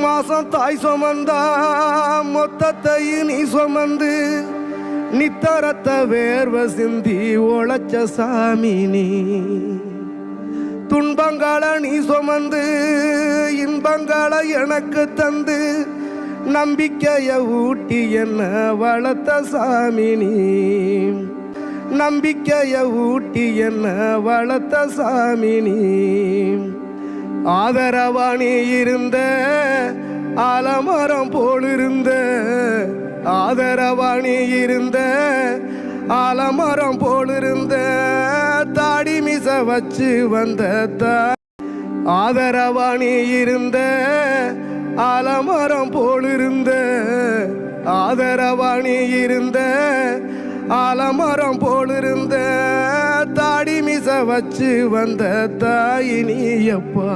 மாசம் தாய் சுமந்தா மொத்தத்தையும் நீ சுமந்து நித்தரத்த வேர்வ சிந்தி ஒழச்ச சாமி நீ. துன்பங்களை நீ சுமந்து இன்பங்களை எனக்கு தந்து நம்பிக்கைய ஊட்டி என்ன வளர்த்த சாமி நீ. நம்பிக்கைய ஊட்டி என்ன வளர்த்த சாமி நீ. ஆதரவாணி இருந்த ஆலமரம் போலிருந்த ஆதரவாணி இருந்த ஆலமரம் போலிருந்த தாடி மிச வச்சு வந்த ஆதரவாணி இருந்த ஆலமரம் போலிருந்த ஆதரவாணி இருந்த ஆலமரம் போல் வச்சு வந்த தாயினி அப்பா